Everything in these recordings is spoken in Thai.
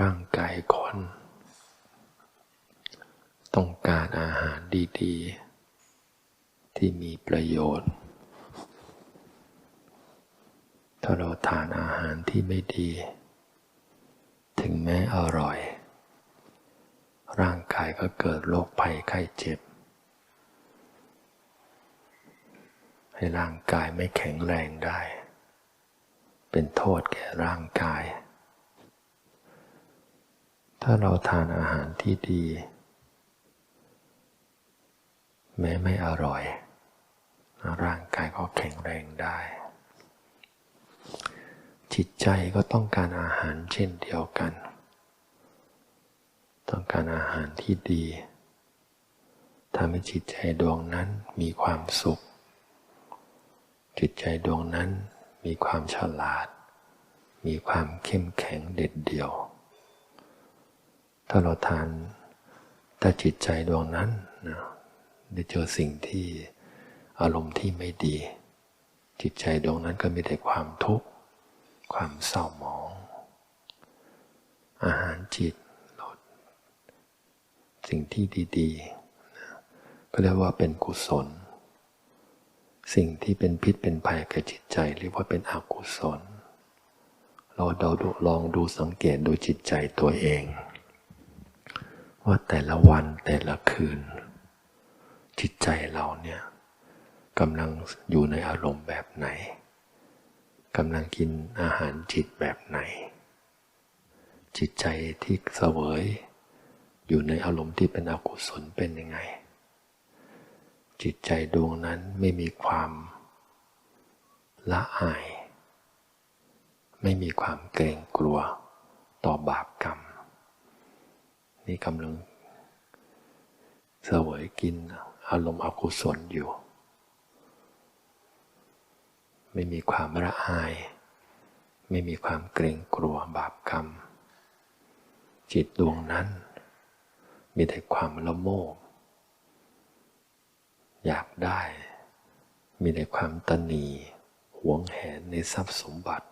ร่างกายคน ต้องการอาหารดีๆ ที่มีประโยชน์ ถ้าเราทานอาหารที่ไม่ดี ถึงแม้อร่อย ร่างกายก็เกิดโรคภัยไข้เจ็บ ให้ร่างกายไม่แข็งแรงได้ เป็นโทษแก่ร่างกาย ถ้าเราทานอาหารที่ดี แม้ไม่อร่อย ร่างกายก็แข็งแรงได้ จิตใจก็ต้องการอาหารเช่นเดียวกัน ต้องการอาหารที่ดีทำให้จิตใจดวงนั้นมีความสุข จิตใจดวงนั้นมีความฉลาด มีความเข้มแข็งเด็ดเดี่ยว ถ้าเราทานถ้าจิตใจดวงนั้นนะได้เจอสิ่งที่อารมณ์ที่ไม่ดี จิตใจดวงนั้นก็มีแต่ความทุกข์ความเศร้าหมอง อาหารจิตสิ่งที่ดีๆก็เรียกว่าเป็นกุศล สิ่งที่เป็นพิษเป็นภัยกับจิตใจเรียกว่าเป็นอกุศล เราเดาดูลองดูสังเกตดูจิตใจตัวเอง ว่าแต่ละวันแต่ละคืน จิตใจเราเนี่ยกำลังอยู่ในอารมณ์แบบไหนกำลังกินอาหารจิตแบบไหน จิตใจที่เสวย อยู่ในอารมณ์ที่เป็นอกุศลเป็นยังไง จิตใจดวงนั้นไม่มีความละอาย ไม่มีความเกรงกลัวต่อบาปกรรม นี่กำลังเสวยกินอารมณ์อกุศลอยู่ ไม่มีความละอาย ไม่มีความเกรงกลัวบาปกรรม จิตดวงนั้น มีแต่ความละโมบ อยากได้ มีแต่ความตนีหวงแหนในทรัพย์สมบัติ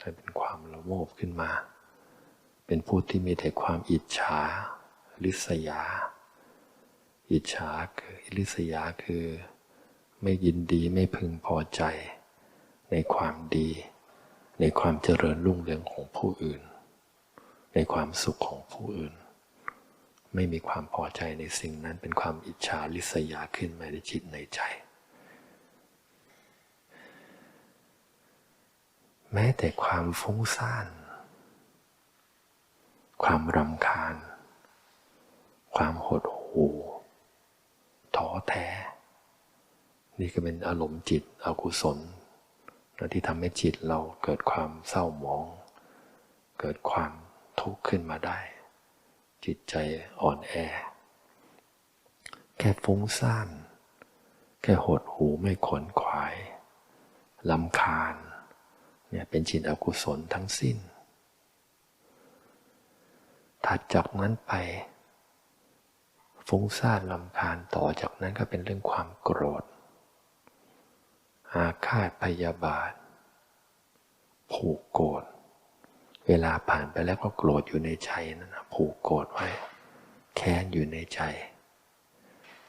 ถ้าเป็นความละโมบขึ้นมา เป็นผู้ที่มีแต่ความอิจฉาลิษยา อิจฉาคือลิษยาคือ ไม่ยินดีไม่พึงพอใจ ในความดี ในความเจริญรุ่งเรืองของผู้อื่น ในความสุขของผู้อื่น ไม่มีความพอใจในสิ่งนั้นเป็นความอิจฉาริษยาขึ้นมาในจิตในใจ แม้แต่ความฟุ้งซ่าน ความรำคาญ ความหดหู่ท้อแท้ นี่ก็เป็นอารมณ์จิตอกุศลที่ทำให้จิตเราเกิดความเศร้าหมอง เกิดความทุกข์ขึ้นมาได้ จิตใจอ่อนแอ แค่ฟุ้งซ่าน แค่หดหูไม่ขนขวายลำคาญเนี่ยเป็นจิตอกุศลทั้งสิ้น ถัดจากนั้นไป ฟุ้งซ่านลำคาญต่อจากนั้นก็เป็นเรื่องความโกรธ อาฆาตพยาบาท ผูกโกรธ เวลาผ่านไปแล้วก็โกรธอยู่ในใจนั่นนะผูกโกรธไว้ แค้นอยู่ในใจ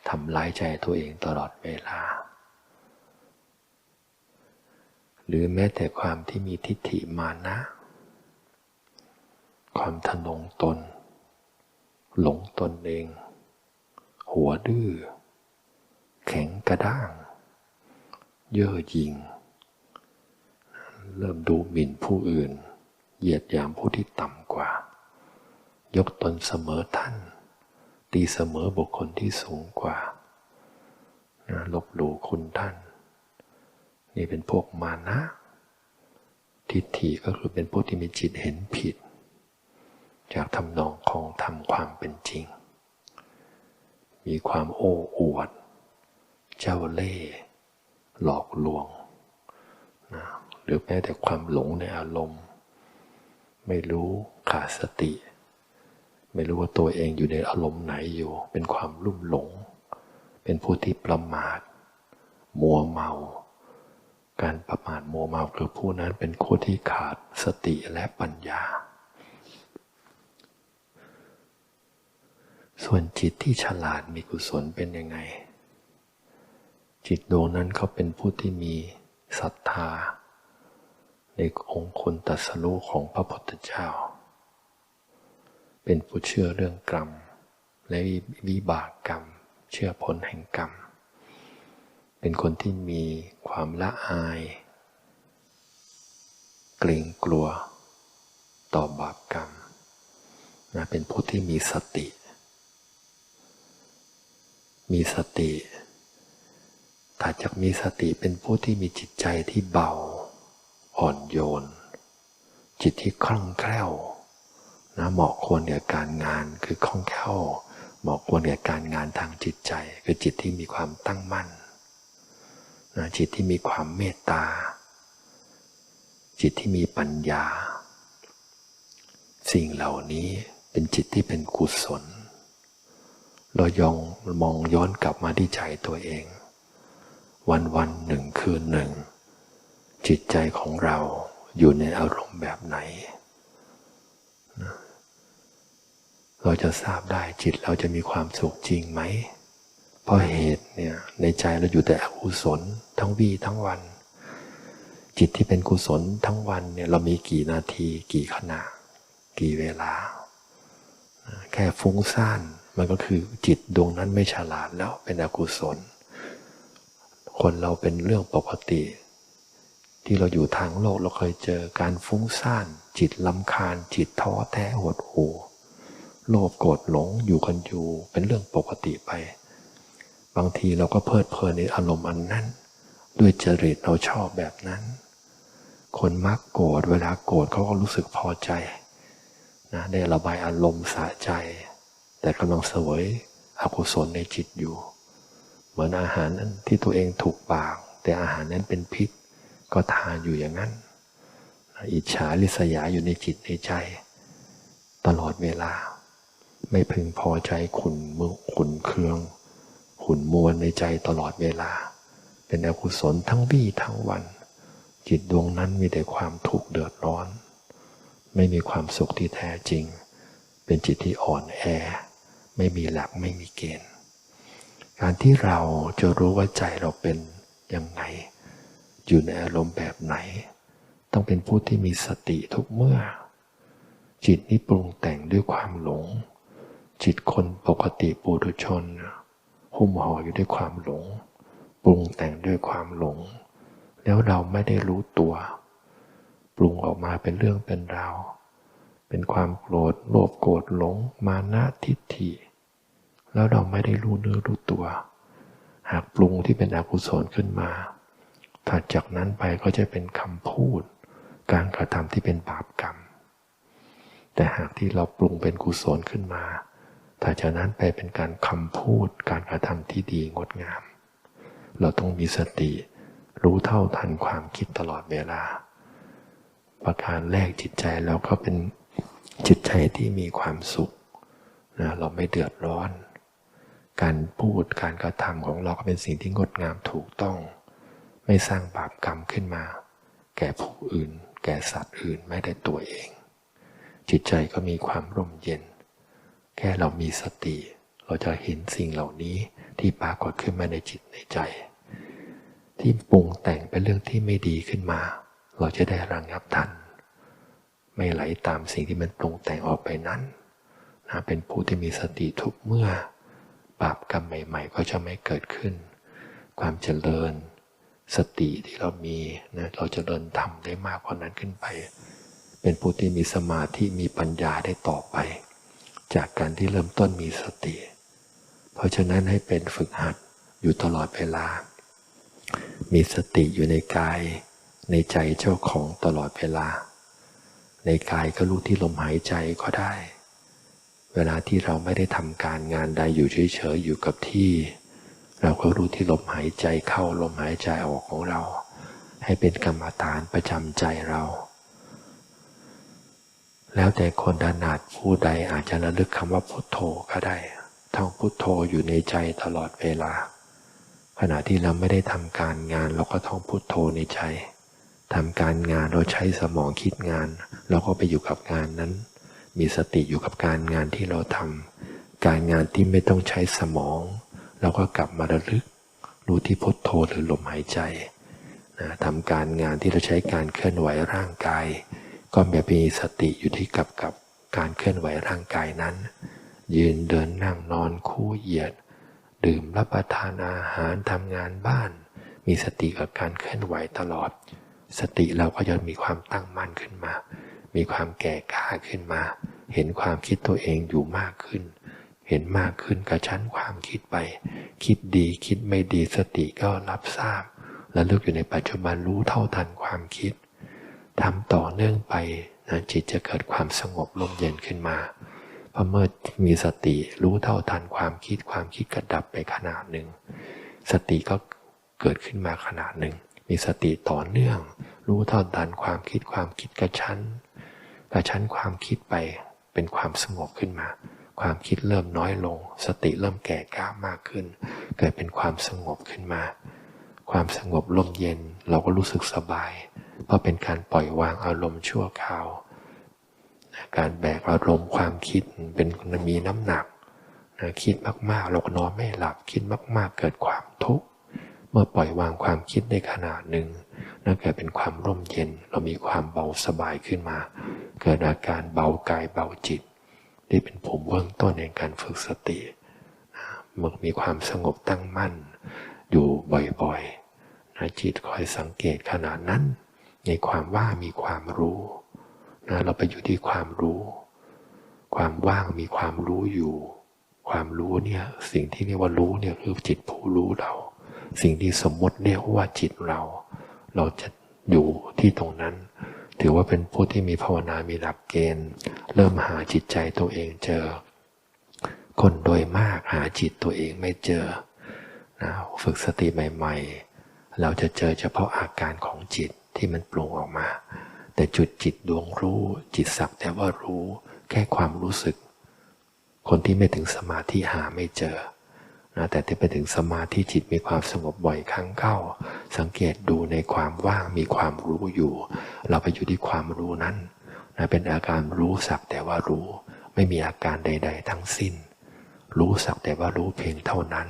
ทำร้ายใจตัวเองตลอดเวลา หรือแม้แต่ความที่มีทิฏฐิมานะ ความทะนงตน หลงตนเอง หัวดื้อ แข็งกระด้าง เย่อหยิ่ง เริ่มดูหมิ่นผู้อื่น เหยียดหยามผู้ที่ต่ำกว่า ยกตนเสมอท่าน ตีเสมอบุคคลที่สูงกว่าลบหลู่คุณท่าน นี่เป็นพวกมานะ ทิฏฐิก็คือเป็นพวกที่มีจิตเห็นผิด จากทำนองของทำความเป็นจริง มีความโอ้อวด เจ้าเล่ห์หลอกลวงนะหรือแม้แต่ความหลงในอารมณ์ ไม่รู้ขาดสติ ไม่รู้ว่าตัวเองอยู่ในอารมณ์ไหนอยู่ เป็นความลุ่มหลง เป็นผู้ที่ประมาท มัวเมา การประมาทมัวเมาคือผู้นั้นเป็นผู้ที่ขาดสติและปัญญา ส่วนจิตที่ฉลาดมีกุศลเป็นยังไง จิตดวงนั้นเขาเป็นผู้ที่มีศรัทธา ในองค์คุณตัสรู้ของพระพุทธเจ้า เป็นผู้เชื่อเรื่องกรรม และวิบากกรรม เชื่อผลแห่งกรรม เป็นคนที่มีความละอาย เกรงกลัว ต่อบาปกรรมนะเป็นผู้ที่มีสติ มีสติถ้าจะมีสติเป็นผู้ที่มีจิตใจที่เบา อ่อนโยน จิตที่คล่องแคล่วนะเหมาะควรแก่การงานคือคล่องแคล่วเหมาะควรแก่การงานทางจิตใจ คือจิตที่มีความตั้งมั่นนะจิตที่มีความเมตตา จิตที่มีปัญญา สิ่งเหล่านี้เป็นจิตที่เป็นกุศล เรายองมองย้อนกลับมาที่ใจตัวเอง วันวันหนึ่งคืนหนึ่ง จิตใจของเราอยู่ในอารมณ์แบบไหน เราจะทราบได้จิตเราจะมีความสุขจริงไหม เพราะเหตุเนี่ยในใจเราอยู่แต่อกุศลทั้งวี่ทั้งวัน จิตที่เป็นกุศลทั้งวันเนี่ยเรามีกี่นาที กี่ขณะ กี่เวลา แค่ฟุ้งซ่าน มันก็คือจิตดวงนั้นไม่ฉลาดแล้วเป็นอกุศล คนเราเป็นเรื่องปกติ ที่เราอยู่ทางโลกเราเคยเจอการฟุ้งซ่าน จิตลำคาญ จิตท้อแท้หดหูโลภโกรธหลงอยู่กันอยู่เป็นเรื่องปกติไป บางทีเราก็เพลิดเพลินในอารมณ์อันนั้น ด้วยจริตเราชอบแบบนั้น คนมักโกรธเวลาโกรธเขาก็รู้สึกพอใจนะได้ระบายอารมณ์สะใจ แต่กำลังเสวยอกุศลในจิตอยู่ เหมือนอาหารนั้นที่ตัวเองถูกปาก แต่อาหารนั้นเป็นพิษ ก็ทานอยู่อย่างนั้น อิจฉาริษยาอยู่ในจิตในใจ ตลอดเวลา ไม่พึงพอใจขุนมือขุนเคือง ขุนมวลในใจตลอดเวลา เป็นอกุศลทั้งวี่ทั้งวัน จิตดวงนั้นมีแต่ความทุกข์เดือดร้อน ไม่มีความสุขที่แท้จริง เป็นจิตที่อ่อนแอ ไม่มีหลักไม่มีเกณฑ์ การที่เราจะรู้ว่าใจเราเป็นยังไง อยู่ในอารมณ์แบบไหน ต้องเป็นผู้ที่มีสติทุกเมื่อ จิตนี้ปรุงแต่งด้วยความหลง จิตคนปกติปุถุชน หุ้มห่ออยู่ด้วยความหลง ปรุงแต่งด้วยความหลง แล้วเราไม่ได้รู้ตัว ปรุงออกมาเป็นเรื่องเป็นราวเป็นความโกรธโลภโกรธหลง มานะทิฏฐิ แล้วเราไม่ได้รู้เนื้อรู้ตัว หากปรุงที่เป็นอกุศลขึ้นมา ถัดจากนั้นไปก็จะเป็นคำพูด การกระทำที่เป็นบาปกรรม แต่หากที่เราปรุงเป็นกุศลขึ้นมาถัดจากนั้นไปเป็นการคำพูด การกระทำที่ดีงดงาม เราต้องมีสติ รู้เท่าทันความคิดตลอดเวลา ประการแรกจิตใจเราก็เป็นจิตใจที่มีความสุขนะเราไม่เดือดร้อน การพูดการกระทำของเราก็เป็นสิ่งที่งดงามถูกต้อง ไม่สร้างบาปกรรมขึ้นมา แก่ผู้อื่น แก่สัตว์อื่นไม่ได้ตัวเอง จิตใจก็มีความร่มเย็น แค่เรามีสติ เราจะเห็นสิ่งเหล่านี้ที่ปรากฏขึ้นมาในจิตในใจ ที่ปรุงแต่งเป็นเรื่องที่ไม่ดีขึ้นมา เราจะได้ระงงับทัน ไม่ไหลตามสิ่งที่มันปรุงแต่งออกไปนั้นนะเป็นผู้ที่มีสติทุกเมื่อ บาปกรรมใหม่ ๆ ก็จะไม่เกิดขึ้น ความเจริญสติที่เรามีนะเราจะเริญทำได้มากกว่านั้นขึ้นไป เป็นผู้ที่มีสมาธิมีปัญญาได้ต่อไป จากการที่เริ่มต้นมีสติ เพราะฉะนั้นให้เป็นฝึกหัดอยู่ตลอดเวลา มีสติอยู่ในกาย ในใจเจ้าของตลอดเวลา ในกายก็รู้ที่ลมหายใจก็ได้ เวลาที่เราไม่ได้ทำการงานใดอยู่เฉยๆอยู่กับที่ เราก็รู้ที่ลมหายใจเข้าลมหายใจออกของเรา ให้เป็นกรรมฐานประจำใจเรา แล้วแต่คนถนัดผู้ใดอาจจะระลึกคำว่าพุทโธก็ได้ท่องพุทโธอยู่ในใจตลอดเวลา ขณะที่เราไม่ได้ทำการงานเราก็ท่องพุทโธในใจทำการงานเราใช้สมองคิดงาน เราก็ไปอยู่กับงานนั้น มีสติอยู่กับการงานที่เราทำการงานที่ไม่ต้องใช้สมอง เราก็กลับมาระลึก รู้ที่พุทโธหรือลมหายใจนะทำการงานที่เราใช้การเคลื่อนไหวร่างกาย ก็มีสติอยู่ที่กับกับการเคลื่อนไหวร่างกายนั้น ยืนเดินนั่งนอนคู่เหยียด ดื่มรับประทานอาหารทำงานบ้าน มีสติกับการเคลื่อนไหวตลอด สติเราก็จะมีความตั้งมั่นขึ้นมา มีความแก่กล้าขึ้นมา เห็นความคิดตัวเองอยู่มากขึ้น เห็นมากขึ้นกระชั้นความคิดไป คิดดีคิดไม่ดีสติก็รับทราบ และลึกอยู่ในปัจจุบันรู้เท่าทันความคิดทำต่อเนื่องไปนะจิตจะเกิดความสงบลมเย็นขึ้นมาพอเมื่อมีสติรู้เท่าทันความคิดความคิดกระดับไปขนาดหนึ่ง สติก็เกิดขึ้นมาขนาดหนึ่ง มีสติต่อเนื่อง รู้เท่าทันความคิดความคิดกระชั้น กระชั้นความคิดไปเป็นความสงบขึ้นมา ความคิดเริ่มน้อยลง สติเริ่มแก่กล้ามากขึ้น เกิดเป็นความสงบขึ้นมา ความสงบลมเย็นเราก็รู้สึกสบาย เพราะเป็นการปล่อยวางอารมณ์ชั่วคราว การแบกอารมณ์ความคิดเป็นมีน้ำหนักคิดมากๆเราก็นอนไม่หลับคิดมาก ๆ เกิดความทุกข์เมื่อปล่อยวางความคิดในขนาดหนึ่งั่นเกิดเป็นความร่มเย็น เรามีความเบาสบายขึ้นมา เกิดอาการเบากายเบาจิต นี่เป็นผมเบื้องต้นในการฝึกสติมื่อมีความสงบตั้งมั่น อยู่บ่อยๆนะจิตคอยสังเกตขนาดนั้น ในความว่ามีความรู้นะเราไปอยู่ที่ความรู้ ความว่างมีความรู้อยู่ ความรู้เนี่ยสิ่งที่เรียกว่ารู้เนี่ยคือจิตผู้รู้เรา สิ่งที่สมมติเรียกว่าจิตเรา เราจะอยู่ที่ตรงนั้น ถือว่าเป็นผู้ที่มีภาวนา มีหลักเกณฑ์ เริ่มหาจิตใจตัวเองเจอ คนโดยมากหาจิตตัวเองไม่เจอนะฝึกสติใหม่ ๆ เราจะเจอเฉพาะอาการของจิตที่มันปรุงออกมา แต่จุดจิตดวงรู้ จิตสักแต่ว่ารู้ แค่ความรู้สึก คนที่ไม่ถึงสมาธิหาไม่เจอ แต่ที่ไปถึงสมาธิจิตมีความสงบบ่อยครั้งเข้า สังเกตดูในความว่างมีความรู้อยู่ เราไปอยู่ที่ความรู้นั้นนะเป็นอาการรู้สักแต่ว่ารู้ ไม่มีอาการใด ๆ ทั้งสิ้น รู้สักแต่ว่ารู้เพียงเท่านั้น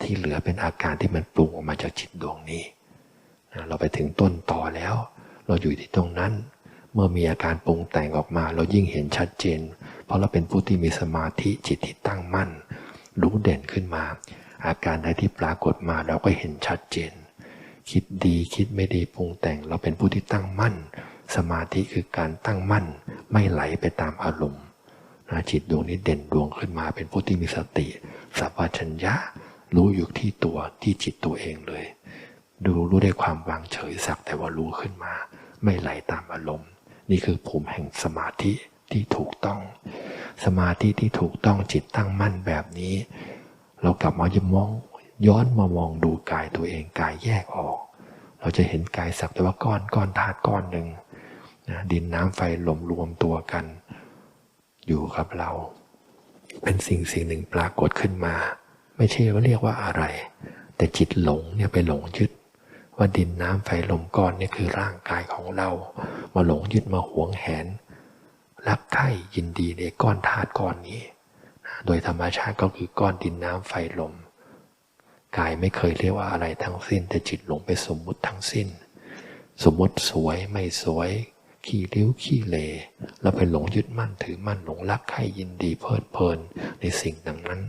ที่เหลือเป็นอาการที่มันปรุงออกมาจากจิตดวงนี้นะเราไปถึงต้นต่อแล้ว เราอยู่ที่ตรงนั้น เมื่อมีอาการปรุงแต่งออกมา เรายิ่งเห็นชัดเจน เพราะเราเป็นผู้ที่มีสมาธิจิตที่ตั้งมั่น รู้เด่นขึ้นมา อาการใดที่ปรากฏมาเราก็เห็นชัดเจน คิดดีคิดไม่ดีปรุงแต่ง เราเป็นผู้ที่ตั้งมั่น สมาธิคือการตั้งมั่น ไม่ไหลไปตามอารมณ์จิตดวงนี้เด่นดวงขึ้นมา เป็นผู้ที่มีสติสัพพัญญะรู้อยู่ที่ตัวที่จิตตัวเองเลย ดูรู้ได้ความวางเฉยสักแต่ว่ารู้ขึ้นมา ไม่ไหลตามอารมณ์ นี่คือภูมิแห่งสมาธิ ที่ถูกต้อง สมาธิที่ถูกต้องจิตตั้งมั่นแบบนี้ เรากลับมาย้มองย้อนมามองดูกายตัวเองกายแยกออก เราจะเห็นกายสักแต่ว่าก้อนก้อนธาตุก้อนหนึ่งดินน้ำไฟลมรวมตัวกัน อยู่กับเรา เป็นสิ่งสิ่งหนึ่งปรากฏขึ้นมา ไม่ใช่ว่าเรียกว่าอะไร แต่จิตหลงเนี่ยไปหลงยึด ว่าดินน้ำไฟลมก้อนนี่คือร่างกายของเรา มาหลงยึดมาหวงแหน รักใคร่ยินดีในก้อนธาตุก้อนนี้ โดยธรรมชาติก็คือก้อนดินน้ำไฟลม กายไม่เคยเรียกว่าอะไรทั้งสิ้น แต่จิตหลงไปสมมุติทั้งสิ้น สมมติสวยไม่สวย ขี้ริ้วขี้เลเราไปหลงยึดมั่นถือมั่นหลงรักใคร่ยินดีเพลิดเพลินในสิ่งดังนั้น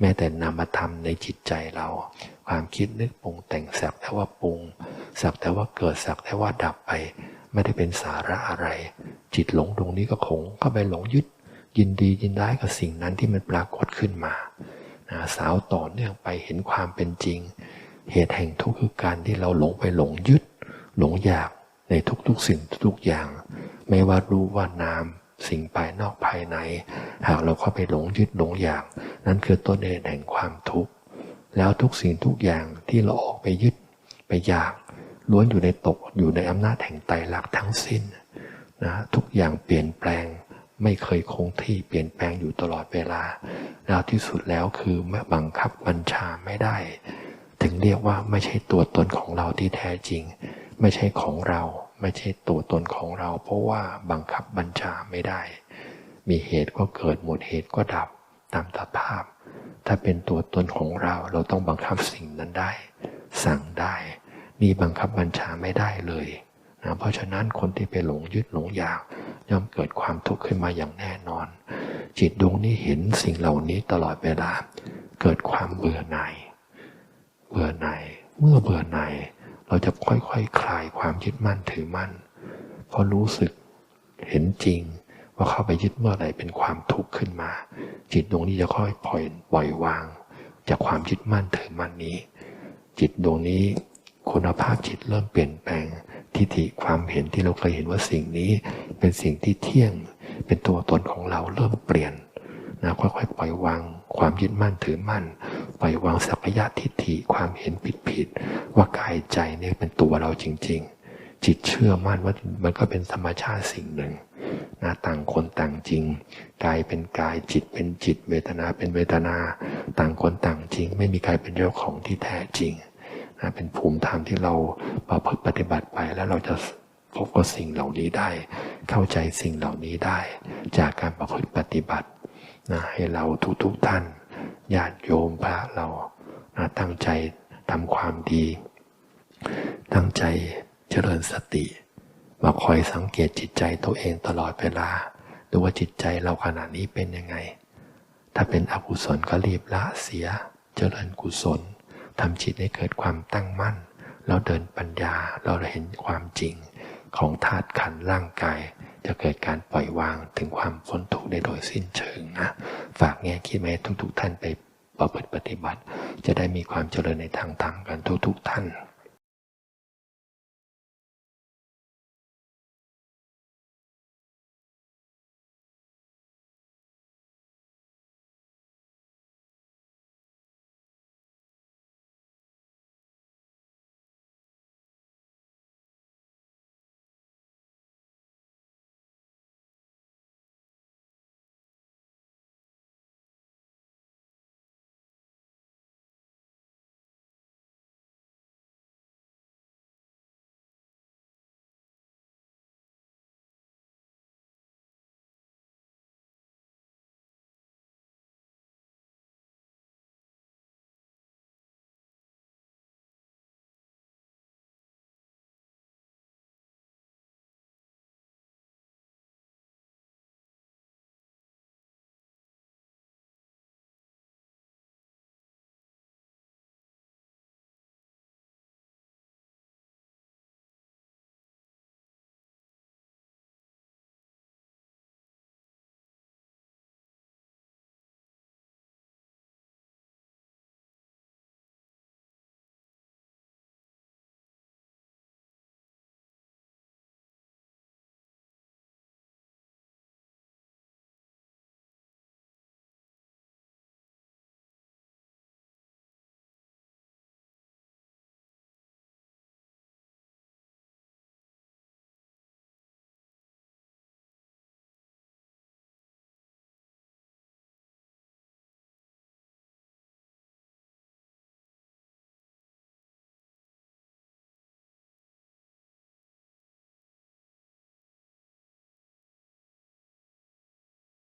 แม้แต่นามธรรมในจิตใจเรา ความคิดนึกปรุงแต่งสักแต่ว่าปรุงสักแต่ว่าเกิดสักแต่ว่าดับไป ไม่ได้เป็นสาระอะไร จิตหลงตรงนี้ก็คงก็ไปหลงยึดยินดียินร้ายกับสิ่งนั้นที่มันปรากฏขึ้นมาสาวต่อเนื่องไปเห็นความเป็นจริง เหตุแห่งทุกข์คือการที่เราหลงไปหลงยึด หลงอยากในทุกๆสิ่งทุกอย่าง ไม่ว่ารู้ว่านามสิ่งภายนอกภายใน หากเราเข้าไปหลงยึดหลงอยาก นั่นคือต้นเหตุแห่งความทุกข์แล้วทุกสิ่งทุกอย่างที่เราออกไปยึดไปอยากล้วนอยู่ในตกอยู่ในอำนาจแห่งไตรลักษณ์ทั้งสิ้น นะทุกอย่างเปลี่ยนแปลง ไม่เคยคงที่เปลี่ยนแปลงอยู่ตลอดเวลา แล้วที่สุดแล้วคือไม่บังคับบัญชาไม่ได้ ถึงเรียกว่าไม่ใช่ตัวตนของเราที่แท้จริง ไม่ใช่ของเรา ไม่ใช่ตัวตนของเรา เพราะว่าบังคับบัญชาไม่ได้ มีเหตุก็เกิดหมดเหตุก็ดับตามสภาพ ถ้าเป็นตัวตนของเราเราต้องบังคับสิ่งนั้นได้ สั่งได้นี่บังคับบัญชาไม่ได้เลย นะเพราะฉะนั้นคนที่ไปหลงยึดหลงอยากย่อมเกิดความทุกข์ขึ้นมาอย่างแน่นอน จิตดวงนี้เห็นสิ่งเหล่านี้ตลอดเวลา เกิดความเบื่อหน่ายเบื่อหน่ายเมื่อเบื่อหน่ายเราจะค่อยๆคคลายความยึดมั่นถือมั่นเพราะรู้สึกเห็นจริง ว่าเข้าไปยึดเมื่อไหร่เป็นความทุกข์ขึ้นมา จิตดวงนี้จะค่อยปล่อยปล่อยวาง จากความยึดมั่นถือมั่นนี้ จิตดวงนี้คุณภาพจิตเริ่มเปลี่ยนแปลง ทิฏฐิความเห็นที่เราเคยเห็นว่าสิ่งนี้เป็นสิ่งที่เที่ยง เป็นตัวตนของเราเริ่มเปลี่ยนนะค่อยๆ ปล่อยวาง ความยึดมั่นถือมั่น ปล่อยวางสักยะทิฏฐิความเห็นผิดๆว่ากายใจเนี่ยเป็นตัวเราจริง ๆ จิตเชื่อมั่นว่ามันก็เป็นธรรมชาติสิ่งหนึ่งนะต่างคนต่างจริง กายเป็นกายจิตเป็นจิต เวทนาเป็นเวทนา ต่างคนต่างจริง ไม่มีใครเป็นเจ้าของที่แท้จริง นะเป็นภูมิธรรมที่เราประพฤติปฏิบัติไปแล้วเราจะพบกับสิ่งเหล่านี้ได้ เข้าใจสิ่งเหล่านี้ได้ จากการประพฤติปฏิบัตินะให้เราทุกๆทท่านญาติโยมพระเรานะตั้งใจทำความดี ตั้งใจเจริญสติ มาคอยสังเกตจิตใจตัวเองตลอดเวลา ดูว่าจิตใจเราขณะนี้เป็นยังไง ถ้าเป็นอกุศลก็รีบละเสีย เจริญกุศล ทำจิตให้เกิดความตั้งมั่น เราเดินปัญญาเราเห็นความจริง ของธาตุขันร่างกาย จะเกิดการปล่อยวางถึงความพ้นทุกข์ได้โดยสิ้นเชิงนะ ฝากแง่คิดไหมทุกๆท่านไปประพฤติปฏิบัติ จะได้มีความเจริญในทางธรรมกันทุกๆท่าน